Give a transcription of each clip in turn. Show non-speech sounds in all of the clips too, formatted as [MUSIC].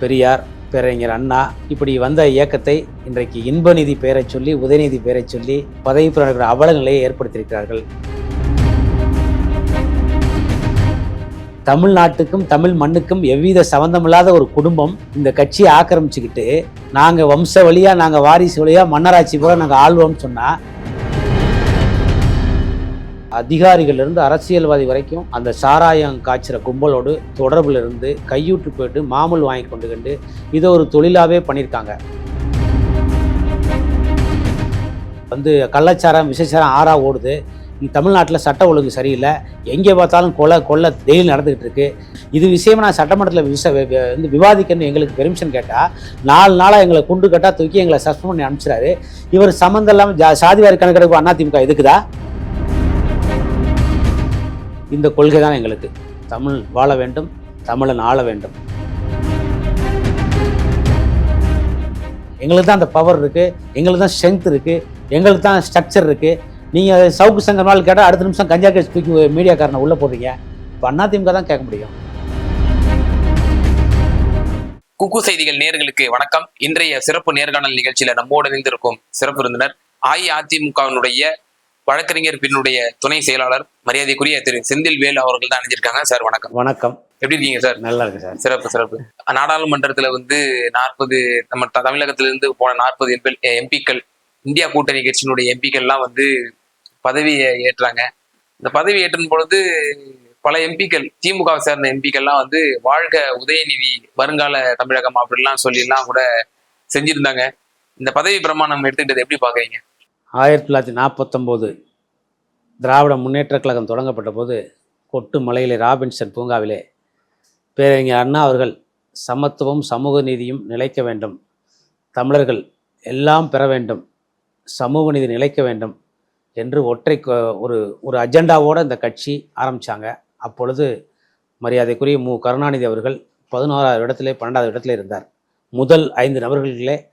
பெரியார் பேரறிஞர் அண்ணா இப்படி வந்த இயக்கத்தை இன்றைக்கு இன்பநிதி பெயரைச் சொல்லி உதயநிதி பெயரைச் சொல்லி பதவி பெறுகிற அவல நிலையை ஏற்படுத்தியிருக்கிறார்கள். தமிழ்நாட்டுக்கும் தமிழ் மண்ணுக்கும் எவ்வித சம்பந்தமில்லாத ஒரு குடும்பம் இந்த கட்சியை ஆக்கிரமிச்சுக்கிட்டு நாங்கள் வம்ச வழியாக நாங்கள் வாரிசு வழியாக மன்னராட்சி போல நாங்கள் ஆள்வோம்னு சொன்னால் அதிகாரிகளிலிருந்து அரசியல்வாதி வரைக்கும் அந்த சாராயம் காய்ச்சிற கும்பலோடு தொடர்பில் இருந்து கையூட்டு போயிட்டு மாமூல் வாங்கி கொண்டு கண்டு இதை ஒரு தொழிலாகவே பண்ணியிருக்காங்க வந்து கள்ளச்சாரம் விஷச்சாரம் ஆறா ஓடுது. தமிழ்நாட்டில் சட்ட ஒழுங்கு சரியில்லை. எங்கே பார்த்தாலும் கொலை கொள்ளை டெய்லி நடந்துக்கிட்டு இருக்கு. இது விஷயமா நான் சட்டமன்றத்தில் விச வந்து விவாதிக்கணும்னு எங்களுக்கு பெர்மிஷன் கேட்டால் நாலு நாளாக எங்களை குண்டு கட்டா தூக்கி எங்களை சஸ்பெண்ட் பண்ணி அனுப்பிச்சிடாரு இவர் சம்மந்தம் இல்லாமல் ஜா சாதிவாரி கணக்கெடுப்பு அதிமுக எதுக்குதா? இந்த கொள்கை தான் எங்களுக்கு. தமிழ் வாழ வேண்டும் தமிழன் ஆள வேண்டும். எங்களுக்கு தான் அந்த பவர் இருக்குது எங்களுக்கு தான் ஸ்ட்ரென்த் இருக்குது எங்களுக்கு தான் ஸ்ட்ரக்சர் இருக்குது நீங்கள் சவுக்கு சங்கம் நாள் கேட்டால் அடுத்த நிமிஷம் கஞ்சா கேஸ் தூக்கி மீடியாக்காரனை உள்ளே போடுறீங்க. இப்போ அதிமுக தான் கேட்க முடியும். குக்கு செய்திகள் நேர்களுக்கு வணக்கம். இன்றைய சிறப்பு நேர்காணல் நிகழ்ச்சியில நம்மோடு இணைந்திருக்கும் சிறப்பு விருந்தினர் அஇஅதிமுகவினுடைய வழக்கறிஞர் பின்னுடைய துணை செயலாளர் மரியாதைக்குரிய திரு செந்தில் வேலு அவர்கள் தான் அணிஞ்சிருக்காங்க. சார் வணக்கம். வணக்கம். எப்படி இருக்கீங்க சார்? நல்லா இருக்கு சார். சிறப்பு சிறப்பு. நாடாளுமன்றத்துல வந்து நாற்பது நம்ம தமிழகத்திலிருந்து போன நாற்பது எம்பிக்கள் இந்தியா கூட்டணி கட்சியினுடைய எம்பிக்கள்லாம் வந்து பதவியை ஏற்றாங்க. இந்த பதவி ஏற்றும் பொழுது பல எம்பிக்கள் திமுகவை சேர்ந்த எம்பிக்கள்லாம் வந்து வாழ்க உதயநிதி வருங்கால தமிழகம் அப்படிலாம் சொல்லிலாம் கூட செஞ்சிருந்தாங்க. இந்த பதவி பிரமாணம் எடுத்துக்கிட்டது எப்படி பாக்குறீங்க? ஆயிரத்தி தொள்ளாயிரத்தி நாற்பத்தொம்போது திராவிட முன்னேற்றக் கழகம் தொடங்கப்பட்ட போது கொட்டு மலையிலே ராபின்சன் பூங்காவிலே பேரறிஞர் அண்ணா அவர்கள் சமத்துவம் சமூக நீதியும் நிலைக்க வேண்டும். தமிழர்கள் எல்லாம் பெற வேண்டும். சமூக நீதி நிலைக்க வேண்டும் என்று ஒற்றை கொ- ஒரு ஒரு அஜெண்டாவோடு இந்த கட்சி ஆரம்பித்தாங்க அப்பொழுது மரியாதைக்குரிய மு. கருணாநிதி அவர்கள் பதினோராவது இடத்துல பன்னெண்டாவது இடத்துல இருந்தார். முதல் ஐந்து நபர்களிலே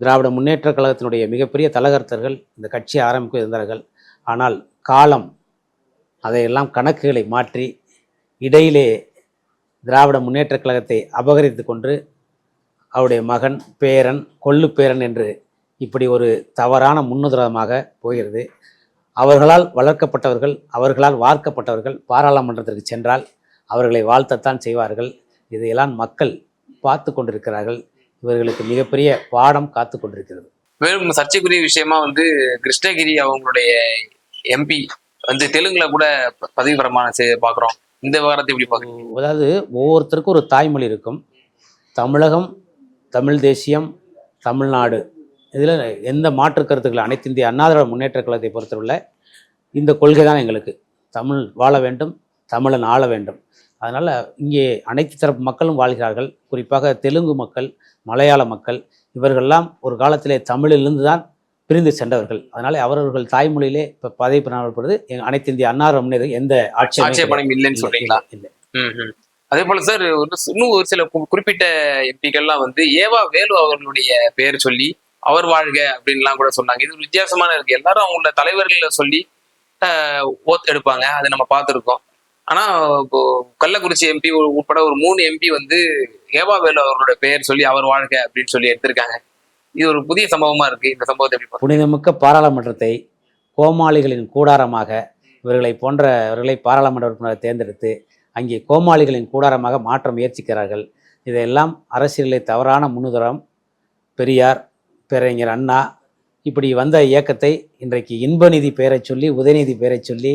திராவிட முன்னேற்ற கழகத்தினுடைய மிகப்பெரிய தலகர்த்தர்கள் இந்த கட்சியை ஆரம்பிக்க இருந்தார்கள். ஆனால் காலம் அதையெல்லாம் கணக்குகளை மாற்றி இடையிலே திராவிட முன்னேற்ற கழகத்தை அபகரித்து கொண்டு அவருடைய மகன் பேரன் கொள்ளு பேரன் என்று இப்படி ஒரு தவறான முன்னுதாரணமாக போகிறது. அவர்களால் வளர்க்கப்பட்டவர்கள் அவர்களால் வார்க்கப்பட்டவர்கள் பாராளுமன்றத்திற்கு சென்றால் அவர்களை வாழ்த்தத்தான் செய்வார்கள். இதையெல்லாம் மக்கள் பார்த்து கொண்டிருக்கிறார்கள். இவர்களுக்கு மிகப்பெரிய பாடம் காத்து கொண்டிருக்கிறது மேலும் சர்ச்சைக்குரிய விஷயமா வந்து கிருஷ்ணகிரி அவங்களுடைய எம்பி வந்து தெலுங்குல கூட பதவி பிரமாணம் செய்ய பாக்குறோம். இந்த விவகாரத்தை எப்படி பாக்குறீங்க? அதாவது ஒவ்வொருத்தருக்கும் ஒரு தாய்மொழி இருக்கும். தமிழகம் தமிழ் தேசியம் தமிழ்நாடு. இதில் எந்த மாற்று கருத்துக்கள் அனைத்து இந்திய அண்ணா திராவிட முன்னேற்ற கழகத்தை பொறுத்தவரை இந்த கொள்கை தான் எங்களுக்கு. தமிழ் வாழ வேண்டும் தமிழன் ஆள வேண்டும். அதனால் இங்கே அனைத்து தரப்பு மக்களும் வாழ்கிறார்கள். குறிப்பாக தெலுங்கு மக்கள் மலையாள மக்கள் இவர்கள்லாம் ஒரு காலத்திலே தமிழிலிருந்து தான் பிரிந்து சென்றவர்கள். அதனால் அவரவர்கள் தாய்மொழியிலே இப்போ பதவி பிரமாணப்படுவது எங்கள் அனைத்து இந்திய அன்னார முன்னேற எந்த ஆட்சேபனையும் ஆட்சேபணம் இல்லைன்னு இல்லை, சொல்றீங்களா? இல்லை. அதே போல சார் இன்னும் ஒரு சில குறிப்பிட்ட எம்பிக்கள்லாம் வந்து ஏவா வேலு அவர்களுடைய பெயர் சொல்லி அவர் வாழ்க அப்படின்லாம் கூட சொன்னாங்க. இது ஒரு வித்தியாசமான இருக்கு. எல்லாரும் அவங்களோட தலைவர்களை சொல்லி ஆஹ், ஓத் எடுப்பாங்க. அதை நம்ம பார்த்துருக்கோம். ஆனா இப்போ கள்ளக்குறிச்சி எம்பி உட்பட ஒரு மூணு எம்பி வந்து ஏவாவேலு வேலு பெயர் சொல்லி அவர் வாழ்க அப்படின்னு சொல்லி எடுத்திருக்காங்க. இது ஒரு புதிய சம்பவமா இருக்கு. இந்த சம்பவத்தை எப்படி புனிதமிக்க பாராளுமன்றத்தை கோமாளிகளின் கூடாரமாக இவர்களை போன்றவர்களை பாராளுமன்ற உறுப்பினரை தேர்ந்தெடுத்து அங்கே கோமாளிகளின் கூடாரமாக மாற்ற முயற்சிக்கிறார்கள். இதையெல்லாம் அரசியலை தவறான முன்னுதரம் பெரியார் பேரறிஞர் அண்ணா இப்படி வந்த இயக்கத்தை இன்றைக்கு இன்பநிதி பெயரைச் சொல்லி உதயநிதி பெயரை சொல்லி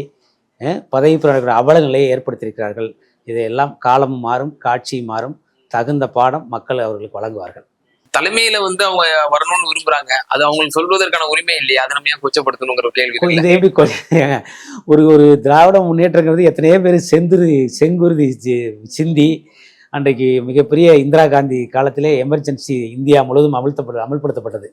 பதவி பெறுகிற அவல நிலையை ஏற்படுத்தியிருக்கிறார்கள். இதையெல்லாம் காலமும் மாறும் காட்சியும் மாறும். தகுந்த பாடம் மக்கள் அவர்களுக்கு வழங்குவார்கள். தலைமையில வந்து அவங்க வரணும்னு விரும்புறாங்க. அது அவங்களுக்கு சொல்வதற்கான உரிமை இல்லையா? அதை நம்ம ஏன் கொச்சப்படுத்தணுங்கிற கேள்வி? இதை எப்படி [LAUGHS] ஒரு ஒரு திராவிட முன்னேற்றங்கிறது எத்தனையோ பேர் செந்துருதி செங்குருதி சிந்தி அன்றைக்கு மிகப்பெரிய இந்திரா காந்தி காலத்திலே எமர்ஜென்சி இந்தியா முழுவதும் அமல்த்தப்பட அமல்படுத்தப்பட்டது.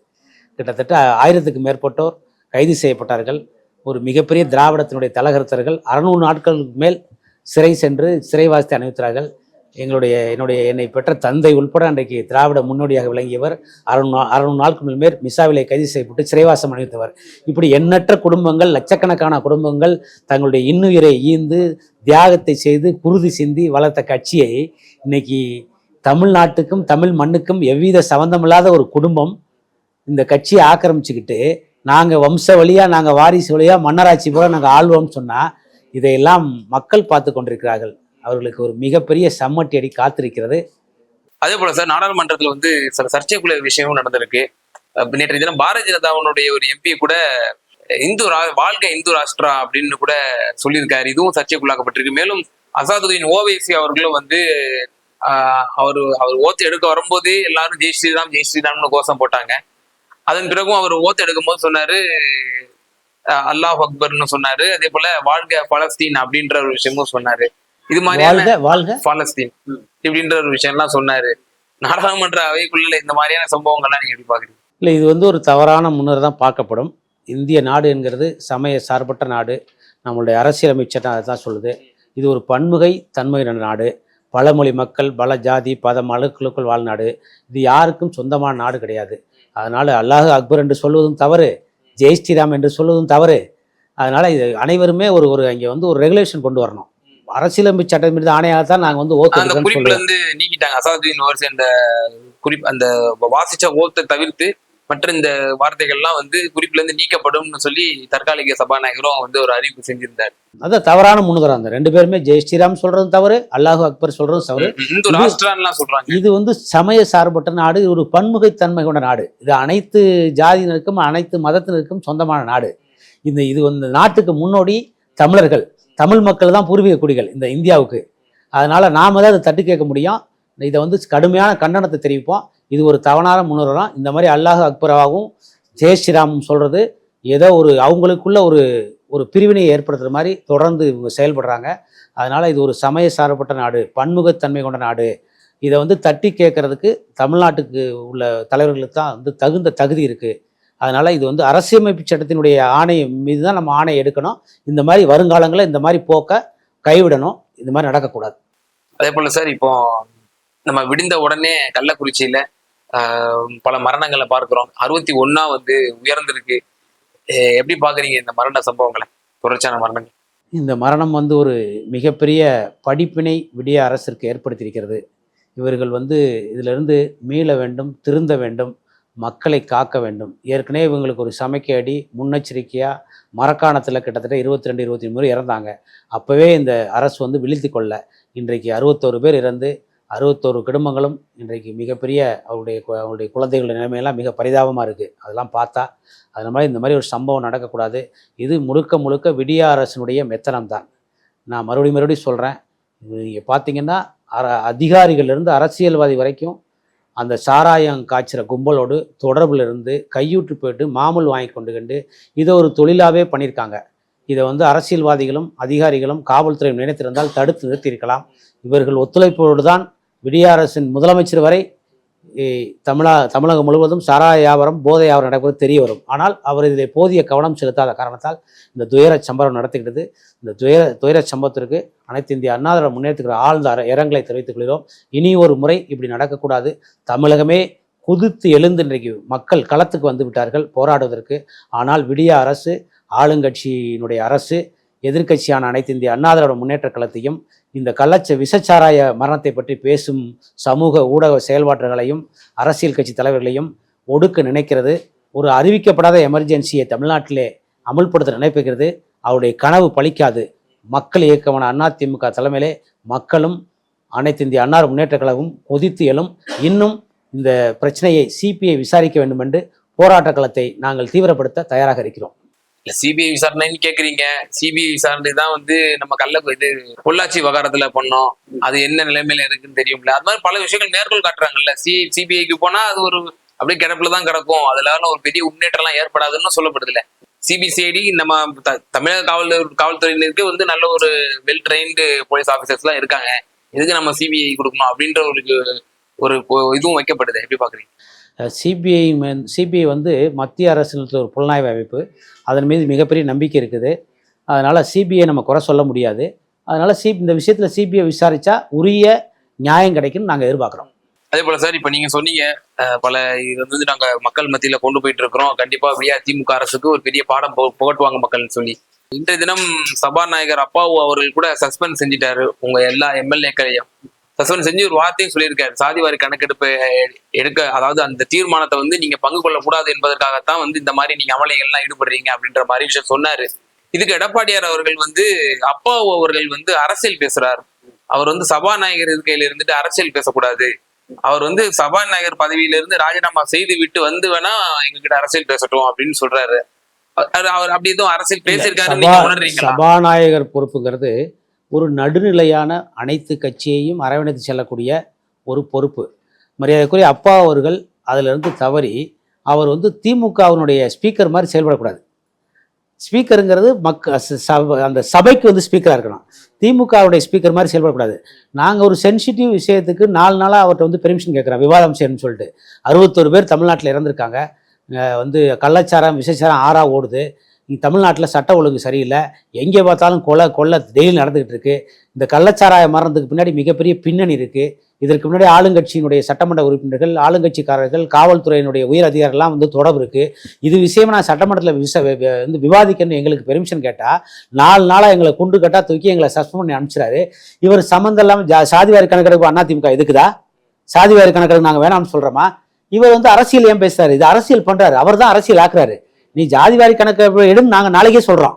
கிட்டத்தட்ட ஆயிரத்துக்கு மேற்பட்டோர் கைது செய்யப்பட்டார்கள். ஒரு மிகப்பெரிய திராவிடத்தினுடைய தலகர்த்தர்கள் அறநூறு நாட்களுக்கு மேல் சிறை சென்று சிறைவாசத்தை அனுபவித்தார்கள் எங்களுடைய என்னுடைய என்னை பெற்ற தந்தை உள்பட அன்றைக்கு திராவிட முன்னோடியாக விளங்கியவர். அறுநூ அறுநூறு நாட்களுக்கு மேல் மிசாவிலே கைது செய்யப்பட்டு சிறைவாசம் அணிவித்தவர். இப்படி எண்ணற்ற குடும்பங்கள் லட்சக்கணக்கான குடும்பங்கள் தங்களுடைய இன்னுயிரை ஈந்து தியாகத்தை செய்து குருதி சிந்தி வளர்த்த கட்சியை இன்னைக்கு தமிழ்நாட்டுக்கும் தமிழ் மண்ணுக்கும் எவ்வித சம்பந்தமில்லாத ஒரு குடும்பம் இந்த கட்சியை ஆக்கிரமிச்சுக்கிட்டு நாங்கள் வம்ச வழியாக நாங்கள் வாரிசு வழியாக மன்னராட்சி போல நாங்கள் ஆள்வோம்னு சொன்னால் இதையெல்லாம் மக்கள் பார்த்து கொண்டிருக்கிறார்கள். அவர்களுக்கு ஒரு மிகப்பெரிய சம்மட்டி அடி காத்திருக்கிறது. அதே போல சார் நாடாளுமன்றத்தில் வந்து சில சர்ச்சைக்குள்ள விஷயமும் நடந்திருக்கு. நேற்று நேற்றைய தினம் பாரதிய ஜனதாவுடைய ஒரு எம்பி கூட இந்து ரா- வாழ்க இந்து ராஷ்டிரா அப்படின்னு கூட சொல்லியிருக்காரு. இதுவும் சர்ச்சைக்குள்ளாக்கப்பட்டிருக்கு. மேலும் அசாதுதீன் ஓவைசி அவர்களும் வந்து அவர் அவர் ஓத்து எடுக்க வரும்போது எல்லாரும் ஜெய் ஸ்ரீராம் ஜெய் ஸ்ரீராம்னு கோஷம் போட்டாங்க. அதன் பிறகும் அவர் ஓத்து எடுக்கும்போது சொன்னாரு அல்லாஹ் அக்பர்னு சொன்னாரு. அதே போல வாழ்க பலஸ்தீன் அப்படின்ற ஒரு விஷயமும் சொன்னாரு. இது மாதிரியான பாலஸ்தீன் இப்படின்ற ஒரு விஷயம் எல்லாம் சொன்னாரு. நாடாளுமன்ற அவைக்குள்ள இந்த மாதிரியான சம்பவங்கள்லாம் நீங்க எப்படி பாக்குறீங்க இல்லை இது வந்து ஒரு தவறான முன்னர் தான் பார்க்கப்படும். இந்திய நாடு என்கிறது சமய சார்பற்ற நாடு. நம்மளுடைய அரசியலமைச்சர் அதை தான் சொல்லுது. இது ஒரு பன்முகை தன்மையான நாடு. பல மொழி மக்கள் பல ஜாதி பத மலுக்களுக்குள் வாழ் நாடு இது யாருக்கும் சொந்தமான நாடு கிடையாது. அதனால் அல்லாஹ் அக்பர் என்று சொல்வதும் தவறு ஜெய் ஸ்ரீராம் என்று சொல்வதும் தவறு. அதனால் இது அனைவருமே ஒரு ஒரு இங்கே வந்து ஒரு ரெகுலேஷன் கொண்டு வரணும். அரசியலமைப்பு சட்டம் மீது ஆணையாக தான் நாங்கள் வந்து ஓத்து அந்த குறிப்புல இருந்து நீக்கிட்டாங்க. அசாதுதீன் ஓர்ஸ் அந்த குறிப் அந்த வாசிச்ச ஓத்தை தவிர்த்து மற்ற இந்த வார்த்தைகள்லாம் வந்து குறிப்புல இருந்து நீக்கப்படும்னு சொல்லி தற்காலிக சபாநாயகரும் வந்து ஒரு அறிவிப்பு செஞ்சிருந்தார். அதான் தவறான முன்னுதாரம் அந்த ரெண்டு பேருமே ஜெய் ஸ்ரீராம் சொல்றதும் தவறு அல்லாஹ் அக்பர் சொல்றதும் தவறு. சொல்றாங்க. இது வந்து சமய சார்பற்ற நாடு ஒரு பன்முகைத்தன்மை கொண்ட நாடு. இது அனைத்து ஜாதியினருக்கும் அனைத்து மதத்தினருக்கும் சொந்தமான நாடு. இந்த இது வந்து நாட்டுக்கு முன்னோடி தமிழர்கள் தமிழ் மக்கள் தான் பூர்வீக குடிகள் இந்த இந்தியாவுக்கு. அதனால நாம தான் அதை தட்டு கேட்க முடியும். இதை வந்து கடுமையான கண்டனத்தை தெரிவிப்போம். இது ஒரு தவறான முன்னுரம் இந்த மாதிரி அல்லாஹ் அக்பராகவும் ஜெய் ஸ்ரீராமும் சொல்கிறது ஏதோ ஒரு அவங்களுக்குள்ள ஒரு ஒரு பிரிவினை ஏற்படுத்துகிற மாதிரி தொடர்ந்து இவங்க செயல்படுறாங்க. அதனால் இது ஒரு சமய சார்பட்ட நாடு பன்முகத்தன்மை கொண்ட நாடு. இதை வந்து தட்டி கேட்கறதுக்கு தமிழ்நாட்டுக்கு உள்ள தலைவர்களுக்கு தான் வந்து தகுந்த தகுதி இருக்குது அதனால் இது வந்து அரசியலமைப்பு சட்டத்தினுடைய ஆணை மீது தான் நம்ம ஆணை எடுக்கணும். இந்த மாதிரி வருங்காலங்களில் இந்த மாதிரி போக்க கைவிடணும். இந்த மாதிரி நடக்கக்கூடாது. அதே போல் சார் இப்போ நம்ம விடிந்த உடனே கள்ளக்குறிச்சியில பல மரணங்களை பார்க்கிறோம். அறுபத்தி ஒன்னா வந்து உயர்ந்திருக்கு. எப்படி பாக்குறீங்க இந்த மரண சம்பவங்களை? தொடர்ச்சியான மரணங்கள். இந்த மரணம் வந்து ஒரு மிகப்பெரிய படிப்பினை விடிய அரசிற்கு ஏற்படுத்தியிருக்கிறது. இவர்கள் வந்து இதிலிருந்து மீள வேண்டும் திருந்த வேண்டும் மக்களை காக்க வேண்டும். ஏற்கனவே இவங்களுக்கு ஒரு சமைக்க அடி முன்னெச்சரிக்கையாக மரக்காணத்தில் கிட்டத்தட்ட இருபத்தி ரெண்டு இருபத்தி முறை இறந்தாங்க. அப்போவே இந்த அரசு வந்து விழித்து கொள்ள இன்றைக்கு அறுபத்தோரு பேர் இறந்து அறுபத்தோரு குடும்பங்களும் இன்றைக்கு மிகப்பெரிய அவருடைய கு- அவருடைய குழந்தைகளுடைய நிலைமையெல்லாம் மிக பரிதாபமாக இருக்குது அதெல்லாம் பார்த்தா அது மாதிரி இந்த மாதிரி ஒரு சம்பவம் நடக்கக்கூடாது. இது முழுக்க முழுக்க விடிய அரசினுடைய மெத்தனம் தான் நான் மறுபடியும் மறுபடியும் சொல்கிறேன் நீங்கள் பார்த்தீங்கன்னா அர அதிகாரிகளிலிருந்து அரசியல்வாதி வரைக்கும் அந்த சாராயம் காய்ச்சிற கும்பலோடு தொடர்பில் இருந்து கையூட்டு போயிட்டு மாமூல் வாங்கி கொண்டு கண்டு இதை ஒரு தொழிலாகவே பண்ணியிருக்காங்க இதை வந்து அரசியல்வாதிகளும் அதிகாரிகளும் காவல்துறையும் நினைத்திருந்தால் தடுத்து நிறுத்தியிருக்கலாம். இவர்கள் ஒத்துழைப்போடு தான் விடிய அரசின் முதலமைச்சர் வரை தமிழா தமிழகம் முழுவதும் சாராய வியாபாரம் போதை வியாபாரம் நடப்பது தெரிய வரும். ஆனால் அவர் இதில் போதிய கவனம் செலுத்தாத காரணத்தால் இந்த துயர சம்பவம் நடத்துகிறது இந்த துயர துயர சம்பவத்திற்கு அனைத்து இந்திய அண்ணாதிர முன்னேற்றத்துக்கு ஆழ்ந்த இரங்கலை தெரிவித்துக் கொள்கிறோம். இனி ஒரு முறை இப்படி நடக்கக்கூடாது. தமிழகமே குதித்து எழுந்து இன்றைக்கு மக்கள் களத்துக்கு வந்து விட்டார்கள் போராடுவதற்கு. ஆனால் விடிய அரசு ஆளுங்கட்சியினுடைய அரசு எதிர்க்கட்சியான அனைத்து இந்திய அண்ணாதிரோட முன்னேற்ற களத்தையும் இந்த கள்ளச்ச விஷச்சாராய மரணத்தை பற்றி பேசும் சமூக ஊடக செயல்பாடுகளையும் அரசியல் கட்சி தலைவர்களையும் ஒடுக்க நினைக்கிறது. ஒரு அறிவிக்கப்படாத எமர்ஜென்சியை தமிழ்நாட்டிலே அமுல்படுத்த நினைப்புகிறது. அவருடைய கனவு பழிக்காது. மக்கள் இயக்கமான அதிமுக தலைமையிலே மக்களும் அனைத்து இந்திய அன்னார் முன்னேற்ற கழகம் கொதித்து எழும். இன்னும் இந்த பிரச்சனையை சிபிஐ விசாரிக்க வேண்டும் என்று போராட்ட களத்தை நாங்கள் தீவிரப்படுத்த தயாராக இருக்கிறோம். இல்ல சிபிஐ விசாரணைன்னு கேக்குறீங்க. சிபிஐ விசாரணை தான் வந்து நம்ம கள்ள இது பொள்ளாச்சி விவகாரத்துல பண்ணோம். அது என்ன நிலைமையில இருக்குன்னு தெரியும்ல. அது மாதிரி பல விஷயங்கள் நேர்கோள் காட்டுறாங்கல்ல. சி சிபிஐக்கு போனா அது ஒரு அப்படியே கிடப்புல தான் கிடக்கும். அதனால ஒரு பெரிய முன்னேற்றம்லாம் ஏற்படாதுன்னு சொல்லப்படுதுல சிபிசிஐடி நம்ம த- தமிழக காவல் காவல்துறையினருக்கு வந்து நல்ல ஒரு வெல் ட்ரெயின்டு போலீஸ் ஆஃபீஸர்ஸ் எல்லாம் இருக்காங்க. எதுக்கு நம்ம சிபிஐ கொடுக்கணும் அப்படின்ற ஒரு ஒரு இதுவும் வைக்கப்படுது. எப்படி பாக்குறீங்க? சிபிஐ சிபிஐ வந்து மத்திய அரசினத்தில் ஒரு புலனாய்வு அமைப்பு. அதன் மீது மிகப்பெரிய நம்பிக்கை இருக்குது. அதனால் சிபிஐ நம்ம குறை சொல்ல முடியாது. அதனால் சி இந்த விஷயத்தில் சிபிஐ விசாரித்தா உரிய நியாயம் கிடைக்கும்னு நாங்கள் எதிர்பார்க்குறோம். அதே போல சார் இப்ப நீங்க சொன்னீங்க பல இது வந்து நாங்க மக்கள் மத்தியில கொண்டு போயிட்டு இருக்கிறோம். கண்டிப்பா விடியா திமுக அரசுக்கு ஒரு பெரிய பாடம் புகட்டுவாங்க மக்கள்னு சொல்லி. இன்றைய தினம் சபாநாயகர் அப்பாவு அவர்கள் கூட சஸ்பெண்ட் செஞ்சிட்டாரு. உங்க எல்லா எம்எல்ஏக்களையும் சஸ்பெண்ட் செஞ்சு ஒரு வார்த்தையும் சொல்லியிருக்காரு. சாதிவாரி கணக்கெடுப்பு எடுக்க அதாவது அந்த தீர்மானத்தை வந்து நீங்க பங்கு கொள்ளக்கூடாது என்பதற்காகத்தான் வந்து இந்த மாதிரி நீங்க அமளிகள்லாம் ஈடுபடுறீங்க அப்படின்ற மாதிரி விஷயம் சொன்னாரு. இதுக்கு எடப்பாடியார் அவர்கள் வந்து அப்பா அவர்கள் வந்து அரசியல் பேசுறார். அவர் வந்து சபாநாயகர் இருக்கையில இருந்துட்டு அரசியல் பேசக்கூடாது. அவர் வந்து சபாநாயகர் பதவியில இருந்து ராஜினாமா செய்து விட்டு வந்து வேணா எங்ககிட்ட அரசியல் பேசட்டும் அப்படின்னு சொல்றாரு. அவர் அப்படி எதுவும் அரசியல் உணர்றீங்களா? சபாநாயகர் பொறுப்புங்கிறது ஒரு நடுநிலையான அனைத்து கட்சியையும் அரவணைத்து செல்லக்கூடிய ஒரு பொறுப்பு. மரியாதைக்குரிய அப்பா அவர்கள் அதிலிருந்து தவறி அவர் வந்து திமுகவினுடைய ஸ்பீக்கர் மாதிரி செயல்படக்கூடாது. ஸ்பீக்கருங்கிறது மக்க அந்த சபைக்கு வந்து ஸ்பீக்கராக இருக்கணும். திமுகவுடைய ஸ்பீக்கர் மாதிரி செயல்படக்கூடாது. நாங்கள் ஒரு சென்சிட்டிவ் விஷயத்துக்கு நாலு நாளாக அவர்கிட்ட வந்து பெர்மிஷன் கேட்குறோம். விவாதம் செய்யணும்னு சொல்லிட்டு. அறுபத்தொரு பேர் தமிழ்நாட்டில் இறந்துருக்காங்க. வந்து கள்ளச்சாரம் விஷச்சாரம் ஆறாக ஓடுது. தமிழ்நாட்டில் சட்ட ஒழுங்கு சரியில்லை. எங்கே பார்த்தாலும் கொலை கொள்ளை டெய்லி நடந்துகிட்டு இருக்கு. இந்த கள்ளச்சாராய மரணத்துக்கு பின்னாடி மிகப்பெரிய பின்னணி இருக்குது இதற்கு முன்னாடி ஆளுங்கட்சியினுடைய சட்டமன்ற உறுப்பினர்கள் ஆளுங்கட்சிக்காரர்கள் காவல்துறையினுடைய உயர் அதிகாரிகள்லாம் வந்து தொடர்பு இருக்குது இது விஷயமா நான் சட்டமன்றத்தில் விச வந்து விவாதிக்கணும்னு எங்களுக்கு பெர்மிஷன் கேட்டால் நாலு நாளாக எங்களை குண்டு கட்டா தூக்கி எங்களை சஸ்பெண்ட் பண்ணி அனுப்பிச்சிடாரு. இவர் சம்மந்தம் இல்லாமல் ஜா சாதிவாரி கணக்கெடுப்பு அதிமுக எதுக்குதா? சாதிவாரி கணக்கெடுப்பு நாங்கள் வேணாம்னு சொல்கிறோமா இவர் வந்து அரசியல் ஏன் பேசுகிறாரு இது அரசியல் பண்ணுறாரு அவர் தான் அரசியல் ஆக்குறாரு. நீ ஜாதிவாரி கணக்கு எடுன்னு நாங்கள் நாளைக்கே சொல்கிறோம்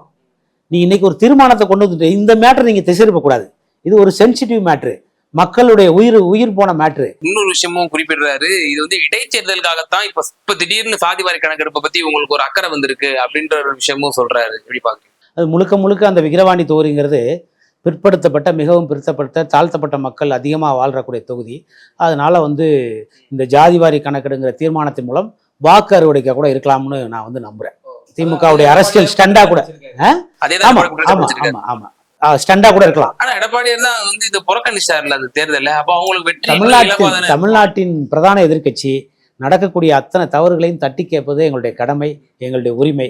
நீ இன்னைக்கு ஒரு தீர்மானத்தை கொண்டு வந்துட்டு இந்த மேட்டர் நீங்கள் திசைப்பக்கூடாது இது ஒரு சென்சிட்டிவ் மேட்ரு மக்களுடைய உயிர் உயிர் போன மேட்ரு இன்னொரு விஷயமும் குறிப்பிடுறாரு. இது வந்து இடைத்தேர்தலுக்காகத்தான் இப்ப இப்ப திடீர்னு சாதிவாரி கணக்கெடுப்பை பத்தி உங்களுக்கு ஒரு அக்கறை வந்திருக்கு அப்படின்ற ஒரு விஷயமும் சொல்றாரு. எப்படி பாக்குறீங்க அது முழுக்க முழுக்க அந்த விக்கிரவாணி தொகுதிங்கிறது பிற்படுத்தப்பட்ட மிகவும் பிற்படுத்தப்பட்ட தாழ்த்தப்பட்ட மக்கள் அதிகமாக வாழ்றக்கூடிய தொகுதி. அதனால வந்து இந்த ஜாதிவாரி கணக்கெடுங்கிற தீர்மானத்தின் மூலம் வாக்கு அறுவடைக்காக கூட இருக்கலாம்னு நான் வந்து நம்புறேன். திமுகவுடைய அரசியல் ஸ்டண்டா கூட. அதேதான் ஆமா ஆமா. ஆமா ஆமா. ஸ்டண்டா கூட இருக்கலாம். ஆனா எடப்பாடியார் தான் வந்து இதை புறக்கணிச்சார்ல அந்த தேர்தல்ல? அப்ப அவங்களுக்கு வெற்றி தமிழ்நாட்டின் தமிழ்நாட்டின் பிரதான எதிர்க்கட்சி நடக்கக்கூடிய அத்தனை தவறுகளையும் தட்டி கேட்பது எங்களுடைய கடமை எங்களுடைய உரிமை.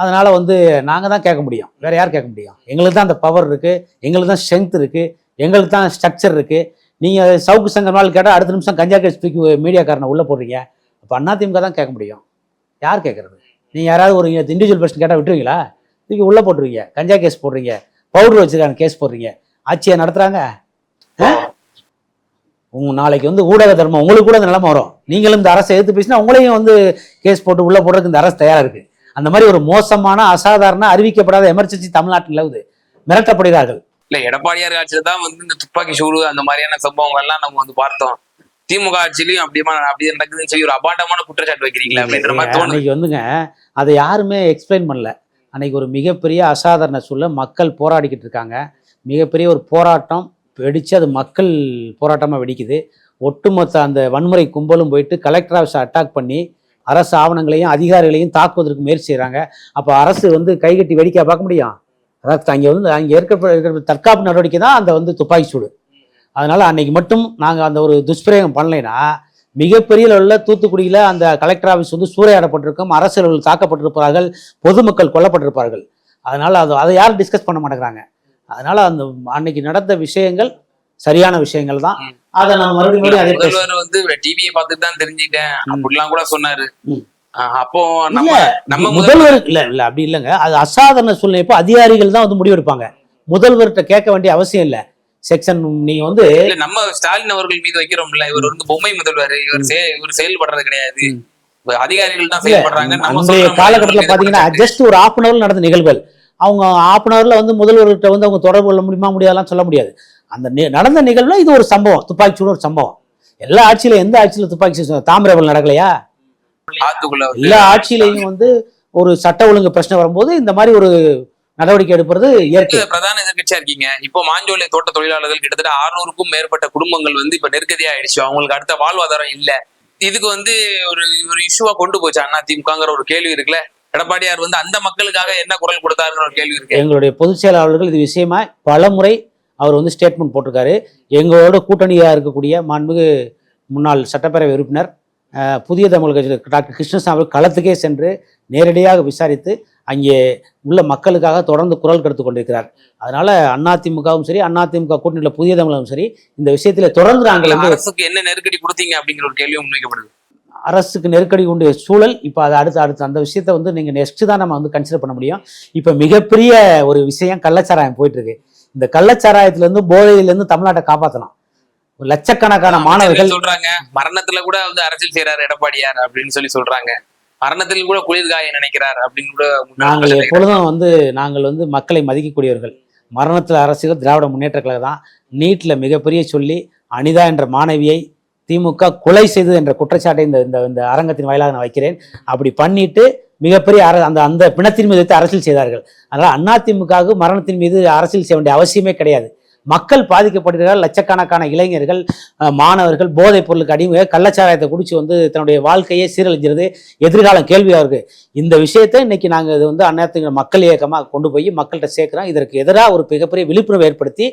அதனால வந்து நாங்க தான் கேட்க முடியும். வேற யார் கேட்க முடியும்? எங்களுக்கு தான் அந்த பவர் இருக்கு எங்களுக்கு தான் ஸ்ட்ரென்த் இருக்கு எங்களுக்கு தான் ஸ்ட்ரக்சர் இருக்கு. நீங்க சவுக்கு சங்கர் நாள் கேட்டால் அடுத்த நிமிஷம் கஞ்சா கேஸ் தூக்கி மீடியாக்காரனை உள்ள போடுறீங்க. அப்போ அதிமுக தான் கேட்க முடியும். யார் கேட்குறது? நீங்கள் யாராவது ஒரு இண்டிவிஜுவல் பர்சன் கேட்டால் விட்டுருவீங்களா? தூக்கி உள்ளே போட்டுருவீங்க. கஞ்சா கேஸ் போடுறீங்க. பவுடர் வச்சிருக்காங்க கேஸ் போடுறீங்க. ஆட்சியை நடத்துகிறாங்க உங்க நாளைக்கு வந்து ஊடக தர்மம் உங்களுக்கு கூட அந்த நிலைமை வரும். நீங்களும் இந்த அரசை எதிர்த்து பேசினா உங்களையும் வந்து கேஸ் போட்டு உள்ளே போடுறதுக்கு இந்த அரசு தயாராக இருக்குது அந்த மாதிரி ஒரு மோசமான அசாதாரண அறிவிக்கப்படாத எமர்ஜென்சி தமிழ்நாட்டில் நிலவுது மிரட்டப்படுகிறார்கள். இல்ல எடப்பாடியார் ஆட்சியில தான் வந்து இந்த துப்பாக்கி சூடு அந்த மாதிரியான சம்பவங்கள் எல்லாம் நம்ம வந்து பார்த்தோம். திமுக ஆட்சியிலயும் அப்படிமா அப்படி நடக்குதுன்னு சொல்லி ஒரு அபாண்டமான குற்றச்சாட்டு வைக்கிறீங்களா அப்படின்ற மாதிரி தோணுது. அன்னைக்கு வந்துங்க அதை யாருமே எக்ஸ்பிளைன் பண்ணல. அன்னைக்கு ஒரு மிகப்பெரிய அசாதாரண சூழல மக்கள் போராடிக்கிட்டு இருக்காங்க. மிகப்பெரிய ஒரு போராட்டம் வெடிச்சு அது மக்கள் போராட்டமாக வெடிக்குது. ஒட்டுமொத்த அந்த வன்முறை கும்பலும் போயிட்டு கலெக்டர் ஆஃபீஸை அட்டாக் பண்ணி அரசு ஆவணங்களையும் அதிகாரிகளையும் தாக்குவதற்கு முயற்சி செய்கிறாங்க அப்போ அரசு வந்து கைகட்டி வேடிக்கை பார்க்க முடியும்? அதாவது அங்கே வந்து அங்கே இருக்க இருக்கிற தற்காப்பு நடவடிக்கை தான் அந்த வந்து துப்பாக்கி சூடு. அதனால அன்னைக்கு மட்டும் நாங்கள் அந்த ஒரு துஷ்பிரயோகம் பண்ணலைன்னா மிகப்பெரிய அளவில் தூத்துக்குடியில் அந்த கலெக்டர் ஆஃபீஸ் வந்து சூறையாடப்பட்டிருக்கும் அரசியல்கள் தாக்கப்பட்டிருப்பார்கள் பொதுமக்கள் கொல்லப்பட்டிருப்பார்கள். அதனால அது அதை யாரும் டிஸ்கஸ் பண்ண மாட்டேங்கிறாங்க. அதனால அந்த அன்னைக்கு நடந்த விஷயங்கள் சரியான விஷயங்கள் தான். அதை நான் மறுபடியும் அதே வந்து டிவியை பார்த்துட்டு தான் தெரிஞ்சுக்கிட்டேன். அப்படிலாம் கூட சொன்னாரு. அப்போ நம்ம நம்ம முதல்வர் முதல்வர் இல்ல இல்ல அப்படி இல்லைங்க. அது அசாதாரண சூழ்நிலை. இப்போ அதிகாரிகள் தான் வந்து முடிவெடுப்பாங்க. முதல்வர்கிட்ட கேட்க வேண்டிய அவசியம் இல்லை. செக்ஷன் நீங்க வந்து நம்ம ஸ்டாலின் அவர்கள் மீது வைக்கிறோம்ல இவர் வந்து பொம்மை முதல்வர் இவர் இவர் செயல்படுறது கிடையாது. அதிகாரிகள் தான் செயல்படுறாங்க நம்ம அன்றைய சொல்றோம், காலகட்டத்தில் மீது ஜஸ்ட் ஒரு ஆஃப் அன் ஹவர்ல நடந்த நிகழ்வுகள். அவங்க ஆஃப் அன் ஹவர்ல வந்து முதல்வர்கிட்ட வந்து அவங்க தொடர்பு கொள்ள முடியுமா முடியாதெல்லாம் சொல்ல முடியாது. அந்த நடந்த நிகழ்வுல இது ஒரு சம்பவம் துப்பாக்கி சூடு ஒரு சம்பவம். எல்லா ஆட்சியில எந்த ஆட்சியில துப்பாக்கி சூடு தாமிரபல் நடக்கலையா? எல்லா ஆட்சியிலையும் வந்து ஒரு சட்ட ஒழுங்கு பிரச்சனை வரும்போது இந்த மாதிரி ஒரு நடவடிக்கை எடுப்பது இயற்கை. பிரதான எதிர்க்கட்சியா இருக்கீங்க. இப்போ மாஞ்சோலை தோட்ட தொழிலாளர்கள் கிட்டத்தட்ட அறுநூறுக்கும் மேற்பட்ட குடும்பங்கள் வந்து இப்ப நெருக்கடி ஆயிடுச்சு. அவங்களுக்கு அடுத்த வாழ்வாதாரம் இல்ல. இதுக்கு வந்து ஒரு ஒரு இஷ்யூவா கொண்டு போச்சு அண்ணா திமுகங்கிற ஒரு கேள்வி இருக்குல்ல? எடப்பாடியார் வந்து அந்த மக்களுக்காக என்ன குரல் கொடுத்தாருங்கிற ஒரு கேள்வி இருக்கு. எங்களுடைய பொதுச் செயலாளர்கள் இது விஷயமா பல முறை அவர் வந்து ஸ்டேட்மெண்ட் போட்டிருக்காரு. எங்களோட கூட்டணியாக இருக்கக்கூடிய மாண்புமிகு முன்னாள் சட்டப்பேரவை உறுப்பினர் புதிய தமிழ் கட்சி டாக்டர் கிருஷ்ணசாமி களத்துக்கே சென்று நேரடியாக விசாரித்து அங்கே உள்ள மக்களுக்காக தொடர்ந்து குரல் கொடுத்து கொண்டிருக்கிறார். அதனால அதிமுகவும் சரி அதிமுக கூட்டணியில் புதிய தமிழகம் சரி இந்த விஷயத்தில் தொடர்ந்து நாங்கள் வந்து அரசுக்கு என்ன நெருக்கடி கொடுத்தீங்க அப்படிங்கிற ஒரு கேள்வியும் முன்வைக்கப்படுது அரசுக்கு நெருக்கடி உண்டு சூழல். இப்போ அது அடுத்து அடுத்து அந்த விஷயத்தை வந்து நீங்கள் நெக்ஸ்ட் தான் நம்ம வந்து கன்சிடர் பண்ண முடியும். இப்போ மிகப்பெரிய ஒரு விஷயம் கள்ளச்சாராயம் போயிட்டு இருக்கு இந்த கள்ளச்சாராயத்திலேருந்து போதையிலேருந்து தமிழ்நாட்டை காப்பாற்றலாம் லட்சக்கணக்கான மாணவர்கள் சொல்றாங்க. மரணத்துல கூட வந்து அரசியல் செய்யறாரு எடப்பாடியார் அப்படின்னு சொல்லி சொல்றாங்க. மரணத்தில் கூட குளிர்காய நினைக்கிறார் அப்படின்னு கூட நாங்கள். எப்பொழுதும் வந்து நாங்கள் வந்து மக்களை மதிக்கக்கூடியவர்கள். மரணத்தில் அரசியல் திராவிட முன்னேற்ற கழகம் தான் நீட்டில் மிகப்பெரிய சொல்லி அனிதா என்ற மாணவியை திமுக கொலை செய்தது என்ற குற்றச்சாட்டை இந்த இந்த இந்த அரங்கத்தின் வாயிலாக நான் வைக்கிறேன். அப்படி பண்ணிட்டு மிகப்பெரிய அர அந்த அந்த பிணத்தின் மீது வைத்து அரசியல் செய்தார்கள். அதனால் அதிமுகவுக்கு மரணத்தின் மீது அரசியல் செய்ய வேண்டிய அவசியமே கிடையாது. மக்கள் பாதிக்கப்படுகிறார்கள் லட்சக்கணக்கான இளைஞர்கள் மாணவர்கள் போதைப் பொருளுக்கு அடிமையாக கள்ளச்சாராயத்தை குடிச்சு வந்து தன்னுடைய வாழ்க்கையே சீரழிஞ்சிருது. எதிர்காலம் கேள்வியாக இருக்குது இந்த விஷயத்தை இன்னைக்கு நாங்கள் இது வந்து அந்நேரத்துக்கு மக்கள் இயக்கமாக கொண்டு போய் மக்கள்கிட்ட சேர்க்குறோம். இதற்கு எதிராக ஒரு மிகப்பெரிய விழிப்புணர்வு ஏற்படுத்தி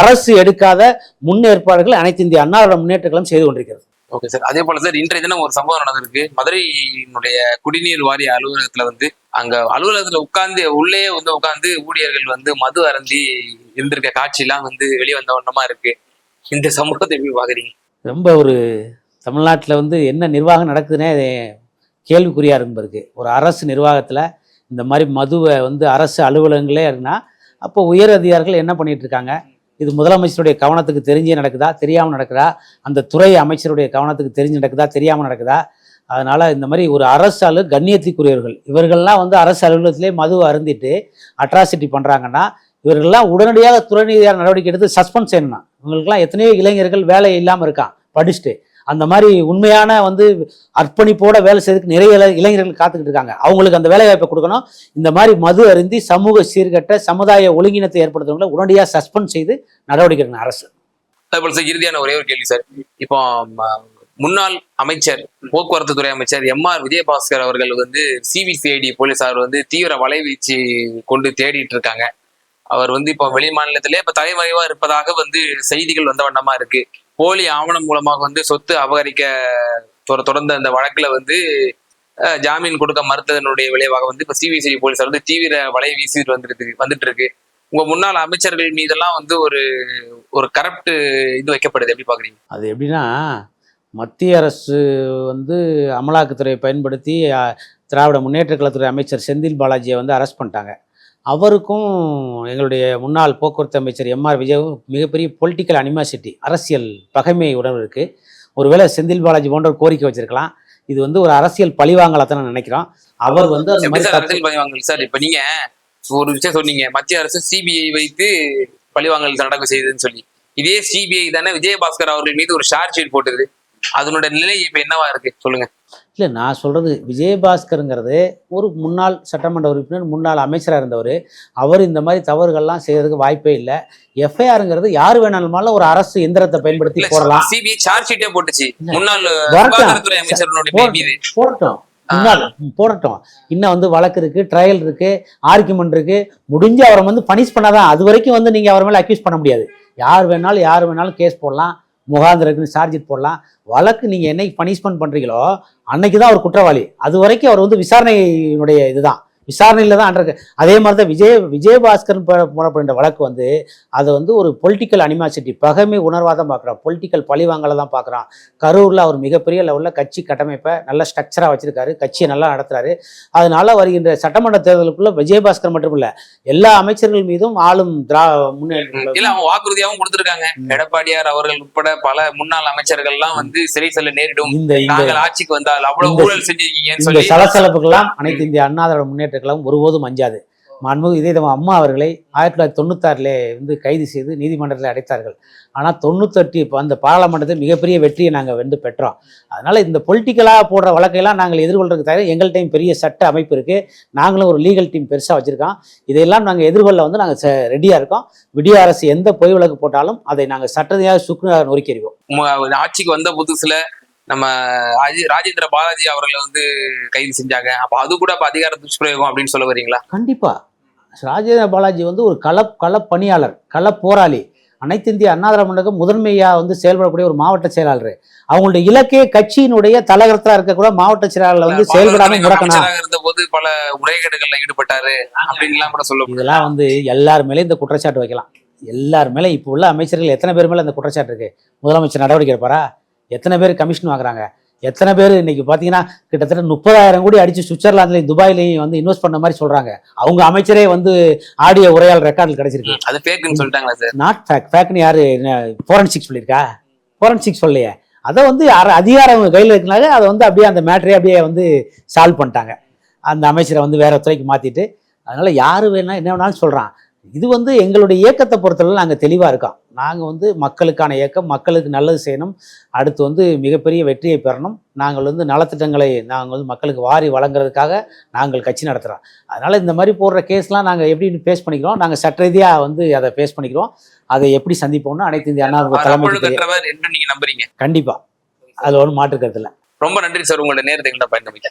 அரசு எடுக்காத முன்னேற்பாடுகள் அனைத்து இந்திய அன்னாரோட முன்னேற்றங்களும் செய்து கொண்டிருக்கிறது. ஓகே சார் அதே போல சார் இன்றைய தினம் ஒரு சம்பவம் நடந்திருக்கு. மதுரையினுடைய குடிநீர் வாரிய அலுவலகத்துல வந்து அங்க அலுவலகத்துல உட்கார்ந்து உள்ளே வந்து உட்கார்ந்து ஊழியர்கள் வந்து மது அருந்தி இருந்திருக்க காட்சியெல்லாம் வந்து வெளியே வந்த ஒன்றமா இருக்கு. இந்த சமூகத்தை எப்படி பாக்குறீங்க ரொம்ப ஒரு தமிழ்நாட்டில் வந்து என்ன நிர்வாகம் நடக்குதுன்னே அது கேள்விக்குறியாக இருந்திருக்கு ஒரு அரசு நிர்வாகத்தில் இந்த மாதிரி மதுவை வந்து அரசு அலுவலகங்களே இருக்குன்னா அப்போ உயர் அதிகாரிகள் என்ன பண்ணிட்டு இருக்காங்க? இது முதலமைச்சருடைய கவனத்துக்கு தெரிஞ்சே நடக்குதா? தெரியாமல் நடக்குதா? அந்த துறை அமைச்சருடைய கவனத்துக்கு தெரிஞ்சு நடக்குதா? தெரியாமல் நடக்குதா? அதனால் இந்த மாதிரி ஒரு அரசு அலு கண்ணியத்துக்குரியவர்கள் இவர்கள்லாம் வந்து அரசு அலுவலகத்திலே மது அருந்திட்டு அட்ராசிட்டி பண்ணுறாங்கன்னா இவர்கள்லாம் உடனடியாக துறை ரீதியான நடவடிக்கை எடுத்து சஸ்பெண்ட் செய்யணும் இவங்களுக்குலாம் எத்தனையோ இளைஞர்கள் வேலை இல்லாமல் இருக்கான் படிச்சுட்டு. அந்த மாதிரி உண்மையான வந்து அர்ப்பணிப்போட வேலை செய்யறதுக்கு நிறைய இளைஞர்கள் காத்துக்கிட்டு இருக்காங்க. அவங்களுக்கு அந்த வேலை வாய்ப்பை கொடுக்கணும். இந்த மாதிரி மது அருந்தி சமூக சீர்கட்ட சமுதாய ஒழுங்கினத்தை ஏற்படுத்துறவங்களை உடனடியாக சஸ்பெண்ட் செய்து நடவடிக்கை எடுக்கணும் அரசு. அதே சார் இறுதியான ஒரே ஒரு கேள்வி சார். இப்போ ம, முன்னாள் அமைச்சர் போக்குவரத்து துறை அமைச்சர் எம் ஆர் விஜயபாஸ்கர் அவர்கள் வந்து சிபிசிஐடி போலீசார் வந்து தீவிர வலைவீச்சு கொண்டு தேடிட்டு இருக்காங்க. அவர் வந்து இப்போ வெளி மாநிலத்திலே இப்ப தலைமறைவா இருப்பதாக வந்து செய்திகள் வந்த வண்ணமா இருக்கு. போலி ஆவணம் மூலமாக வந்து சொத்து அபகரிக்க தொடர்ந்த அந்த வழக்குல வந்து ஜாமீன் கொடுக்க மறுத்ததனுடைய விளைவாக வந்து இப்ப சிபிசிஐ போலீஸார் வந்து தீவிர வலை வீசிட்டு வந்துருக்கு வந்துட்டு இருக்கு உங்க முன்னாள் அமைச்சர்கள் மீதெல்லாம் வந்து ஒரு ஒரு கரப்ட் இது வைக்கப்படுது. எப்படி பாக்குறீங்க? அது எப்படின்னா மத்திய அரசு வந்து அமலாக்கத்துறையை பயன்படுத்தி திராவிட முன்னேற்ற கழகத்துறை அமைச்சர் செந்தில் பாலாஜியை வந்து அரெஸ்ட் பண்ணிட்டாங்க. அவருக்கும் எங்களுடைய முன்னாள் போக்குவரத்து அமைச்சர் எம்ஆர் விஜயும் மிகப்பெரிய பொலிட்டிக்கல் அனிமாசிட்டி அரசியல் பகைமை உணர்வு இருக்குது ஒருவேளை செந்தில் பாலாஜி போன்ற கோரிக்கை வச்சிருக்கலாம். இது வந்து ஒரு அரசியல் பழிவாங்கலத்தான் நினைக்கிறோம். அவர் வந்து அந்த மாதிரி அரசியல் பழிவாங்கல்? சார் இப்ப நீங்க ஒரு விஷயம் சொன்னீங்க. மத்திய அரசு சிபிஐ வைத்து பழிவாங்கல் நடக்க செய்யுதுன்னு சொல்லி. இதே சிபிஐ தானே விஜயபாஸ்கர் அவர்கள் மீது ஒரு ஷார்ட் ஷீட் போட்டது. அதனோட நிலை இப்ப என்னவா இருக்கு? சொல்லுங்க. இல்லை நான் சொல்கிறது விஜயபாஸ்கருங்கிறது ஒரு முன்னாள் சட்டமன்ற உறுப்பினர் முன்னாள் அமைச்சராக இருந்தவர். அவர் இந்த மாதிரி தவறுகள்லாம் செய்யறதுக்கு வாய்ப்பே இல்லை. எஃப்ஐஆருங்கிறது யார் வேணாலுமாலும் ஒரு அரசு எந்திரத்தை பயன்படுத்தி போடலாம். சிபிஐ ஷீட்டே போட்டுச்சு. முன்னாள் ம், போடட்டும். இன்னும் வந்து வழக்கு இருக்கு ட்ரையல் இருக்கு ஆர்குமெண்ட் இருக்கு. முடிஞ்சு அவரை வந்து பனிஷ் பண்ணாதான் அது வரைக்கும் வந்து நீங்க அவர் மேல அக்யூஸ் பண்ண முடியாது. யார் வேணாலும் யார் வேணாலும் கேஸ் போடலாம். முகாந்திரக்குன்னு சார்ஜ் போடலாம். வழக்கு நீங்கள் என்னைக்கு பனிஷ்மெண்ட் பண்ணுறீங்களோ அன்னைக்கு தான் அவர் குற்றவாளி. அது வரைக்கும் அவர் வந்து விசாரணையினுடைய இதுதான். விசாரணையில தான் அன்றைக்கு அதே மாதிரி தான் விஜய் விஜயபாஸ்கர் போடப்படுகின்ற வழக்கு வந்து அதை வந்து ஒரு பொலிட்டிக்கல் அனிமாசிட்டி பகைமை உணர்வாக தான் பார்க்குறான். பொலிட்டிக்கல் பழிவாங்கலை தான் பார்க்குறான். கரூரில் அவர் மிகப்பெரிய லெவலில் கட்சி கட்டமைப்பை நல்ல ஸ்ட்ரக்சராக வச்சிருக்காரு. கட்சியை நல்லா நடத்துறாரு. அதனால வருகின்ற சட்டமன்ற தேர்தலுக்குள்ள விஜயபாஸ்கர் மட்டும் இல்ல எல்லா அமைச்சர்கள் மீதும் ஆளும் திரா முன்னேற்ற இல்ல அவங்க வாக்குறுதியாவும் கொடுத்திருக்காங்க. எடப்பாடியார் அவர்கள் உட்பட பல முன்னாள் அமைச்சர்கள் எல்லாம் வந்து சிறை செல்ல நேரிடும். இந்த ஆட்சிக்கு வந்தால் அவ்வளவு இந்த- ஊழல் செஞ்சிருக்கீங்கன்னு சொல்லி சலசலப்புக்கெல்லாம் அனைத்து இந்திய அண்ணா முன்னேற்ற கழகம் ஒருபோதும் அஞ்சாது. மாண்புமிகு இதே தம் அம்மா அவர்களை ஆயிரத்தி தொள்ளாயிரத்தி தொண்ணூத்தாறில் வந்து கைது செய்து நீதிமன்றத்தில் அடைத்தார்கள். ஆனால் தொண்ணூத்தெட்டு இப்போ அந்த பாராளுமன்றத்தில் மிகப்பெரிய வெற்றியை நாங்கள் வந்து பெற்றோம். அதனால் இந்த பொலிட்டிக்கலாக போடுற வழக்கையெல்லாம் நாங்கள் எதிர்கொள்றதுக்கு தவிர எங்கள்கிட்ட பெரிய சட்ட அமைப்பு இருக்குது நாங்களும் ஒரு லீகல் டீம் பெருசாக வச்சுருக்கோம். இதையெல்லாம் நாங்கள் எதிர்கொள்ள வந்து நாங்கள் ரெடியாக இருக்கோம். விடிய அரசு எந்த பொய் வழக்கு போட்டாலும் அதை நாங்கள் சட்டத்தையாக சுக்குனாக நொறுக்கிடுவோம் ஆட்சிக்கு வந்த புதுசில் நம்ம ராஜேந்திர பாலாஜி அவர்களை வந்து கைது செஞ்சாங்க. அப்ப அது கூட அப்ப அதிகார துஷ்பிரயோகம் அப்படின்னு சொல்ல வரீங்களா? கண்டிப்பா. ராஜேந்திர பாலாஜி வந்து ஒரு கள கள பணியாளர் கள போராளி. அனைத்து இந்திய அண்ணா திராவிட முன்னேற்ற முதன்மையா வந்து செயல்படக்கூடிய ஒரு மாவட்ட செயலாளர். அவங்களுடைய இலக்கே கட்சியினுடைய தலைகரத்தா இருக்கக்கூட மாவட்ட செயலாளர்ல வந்து செயல்படாம பாலாஜி முடக்கணும். இருந்த போது பல முறைகேடுகள்ல ஈடுபட்டாரு அப்படின்லாம் கூட சொல்ல இதெல்லாம் வந்து எல்லார் மேலேயும் இந்த குற்றச்சாட்டு வைக்கலாம். எல்லார் மேலே இப்போ உள்ள அமைச்சர்கள் எத்தனை பேர் மேலே இந்த குற்றச்சாட்டு இருக்கு? முதலமைச்சர் நடவடிக்கை எடுப்பாரா? எத்தனை பேர் கமிஷன் வாங்குறாங்க? எத்தனை பேர் இன்னைக்கு பார்த்தீங்கன்னா கிட்டத்தட்ட முப்பதாயிரம் கோடி அடிச்சு சுவிட்சர்லாந்துலையும் துபாயிலையும் வந்து இன்வெஸ்ட் பண்ண மாதிரி சொல்றாங்க. அவங்க அமைச்சரே வந்து ஆடியோ உரையால் ரெக்கார்டில் கிடைச்சிருக்கு. அது ஃபேக்குன்னு சொல்லிட்டாங்களா சார் நாட் ஃபேக் ஃபேக்னு யாரு? ஃபோரன்சிக் சொல்லியிருக்கா? ஃபோரன்சிக் சொல்லலையே. அதை வந்து அதிகாரம் கையில் இருக்கனால அதை வந்து அப்படியே அந்த மேட்டரே அப்படியே வந்து சால்வ் பண்ணிட்டாங்க. அந்த அமைச்சரை வந்து வேற துறைக்கு மாற்றிட்டு அதனால யார் வேணா என்ன வேணாலும் சொல்கிறான் இது வந்து எங்களுடைய இயக்கத்தை பொறுத்தவரை நாங்கள் தெளிவாக இருக்கோம் நாங்கள் வந்து மக்களுக்கான இயக்கம் மக்களுக்கு நல்லது செய்யணும் அடுத்து வந்து மிகப்பெரிய வெற்றியை பெறணும் நாங்கள் வந்து நலத்திட்டங்களை நாங்கள் வந்து மக்களுக்கு வாரி வழங்குறதுக்காக நாங்கள் கட்சி நடத்துகிறோம் அதனால் இந்த மாதிரி போடுற கேஸ்லாம் நாங்கள் எப்படி ஃபேஸ் பண்ணிக்கிறோம் நாங்கள் சட்ட ரீதியாக வந்து அதை ஃபேஸ் பண்ணிக்கிறோம் அதை எப்படி சந்திப்போம்னு அனைத்து இந்திய அண்ணா நீங்க நம்புறீங்க கண்டிப்பாக அது ஒன்றும் மாற்று இல்லை ரொம்ப நன்றி சார் உங்களோட நேரத்தை பயன்படுத்த